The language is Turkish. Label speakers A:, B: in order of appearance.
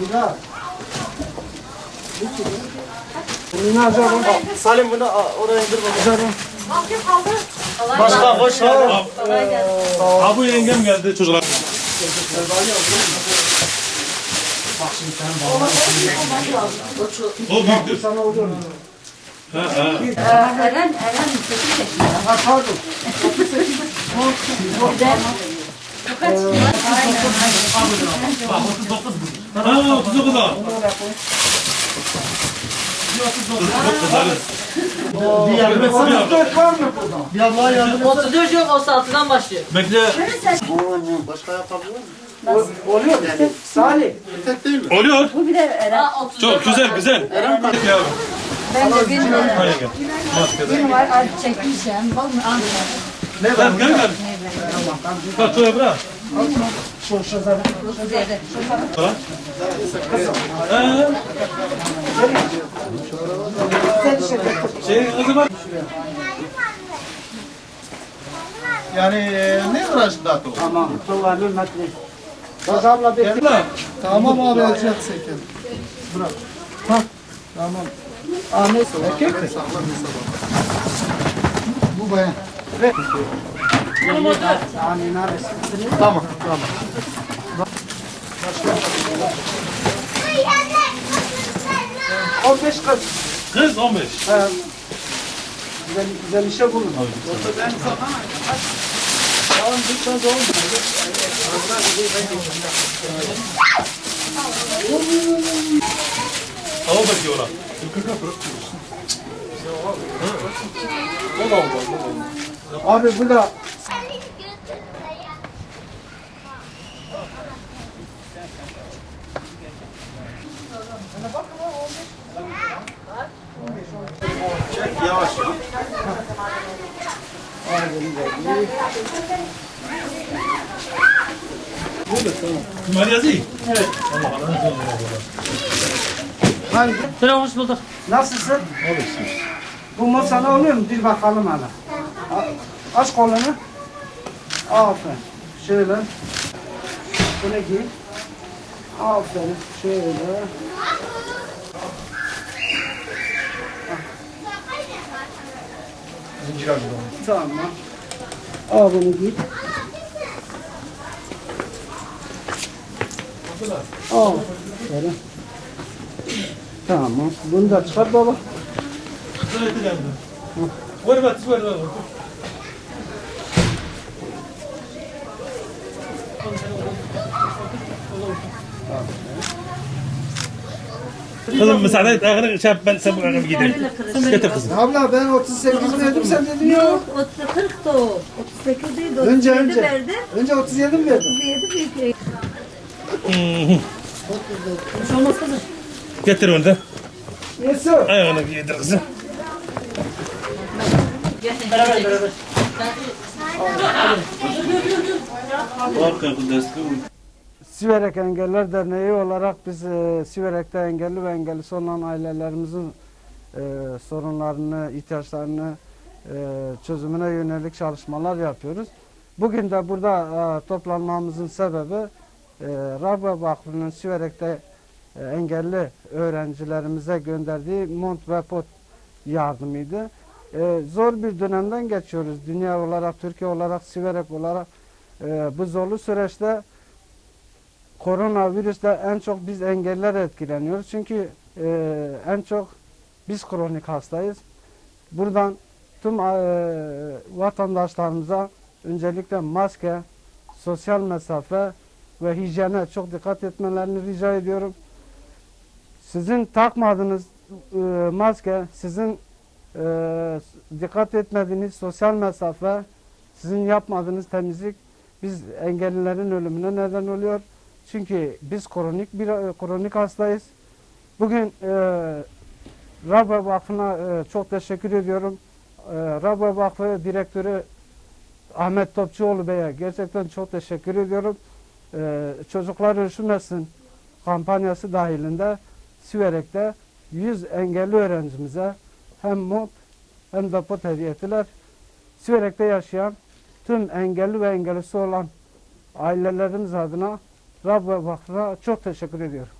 A: Lira. Bunu acaba?
B: Salim bunu oraya indir bakalım.
A: Acaba?
B: Başka hoş geldin.
C: Ha bu yengem geldi çocuklar. O büyüktür.
A: Sana oluyor?
C: Ha, ha.
D: Eren, Eren 8 yaşında.
A: Ha pardon.
C: Ha 39 ha.
B: Bir yardım etsene.
A: 34 var mı burada?
B: Bir ablaya yardım etsene.
E: 34 yok 36'dan başlıyor.
C: Bekle.
B: Başka yapabilir miyim?
A: O- Oluyor mu? Salih.
B: Tek değil mi?
C: Oluyor.
D: Bu bir de Eren.
E: Ha, 34
C: Çok güzel güzel. Ya.
D: Ben de bilmiyorum.
C: Ha yengem. Maskede.
D: Bir var ay çekmişim. Bak mı Ankara.
B: Ne
C: Gel gel gel. Bak şuraya bırak.
A: Sonuçta zaten.
D: Zeyde.
C: Ha. Şey o zaman.
B: Yani e, ne uğraştı daha?
A: Tamam. Tuvalı metri. Bak abla bekle.
B: Tamam abi alacak sekin.
A: Tamam. Ahmet erkek mi?
B: Bu bayan.
A: Amin arası.
B: Tamam tamam.
A: On beş kız.
C: Kız 15.
A: Ha, Güzel, güzel işe bulun. Tamam, lütfen de olmuyor.
C: Hava bakıyor ona.
A: Abi bu da
B: Yavaş.
C: Hadi yazayım.
A: hangi?
E: Selam hoş bulduk.
A: Nasılsın? Bu mod sana oluyor mu? Bir bakalım hala. Aç kolunu. Aferin. Şöyle. Şöyle giy. Aferin. Şöyle.
B: Zincir acıdı.
A: Tamam. Al bunu giy. Al. Şöyle. Tamam. Bunu da çıkar baba.
C: Ver ver ver ver. Kızım müsaade et. Ağını şey yap, ben sen bu ağını gidelim. Getir kızım.
A: Abla ben 38 verdim sen dedin yok.
D: Yok, 30, 40 da o. 38 değil de
A: Önce
D: 37
A: önce.
D: verdi.
A: Önce 37 mi verdin?
D: 37 büyük. Bir
E: şey olmaz kızım.
C: Getir onu da.
A: Yesu.
C: Ayağını giydir kızım.
E: Beraber beraber.
C: Arka kız
A: Siverek Engeller Derneği olarak biz e, Siverek'te engelli ve engellisi olan ailelerimizin e, sorunlarını, ihtiyaçlarını e, çözümüne yönelik çalışmalar yapıyoruz. Bugün de burada e, toplanmamızın sebebi e, Rabbe Vakfı'nın Siverek'te e, engelli öğrencilerimize gönderdiği mont ve pot yardımıydı. E, zor bir dönemden geçiyoruz. Dünya olarak, Türkiye olarak, Siverek olarak e, bu zorlu süreçte koronavirüste en çok biz engeller etkileniyoruz. Çünkü e, en çok biz kronik hastayız. Buradan tüm e, vatandaşlarımıza öncelikle maske, sosyal mesafe ve hijyene çok dikkat etmelerini rica ediyorum. Sizin takmadığınız e, maske, sizin e, dikkat etmediğiniz sosyal mesafe, sizin yapmadığınız temizlik biz engellilerin ölümüne neden oluyor. Çünkü biz kronik bir kronik hastayız. Bugün e, Rabbe Vakfı'na e, çok teşekkür ediyorum. E, Rabbe Vakfı Direktörü Ahmet Topçuoğlu Bey'e gerçekten çok teşekkür ediyorum. E, Çocuklar Üşümesin kampanyası dahilinde Siverek'te 100 engelli öğrencimize hem mont hem de pot hediye ettiler. Siverek'te yaşayan tüm engelli ve engellisi olan ailelerimiz adına Rabbe Vakfı'na çok teşekkür ediyorum.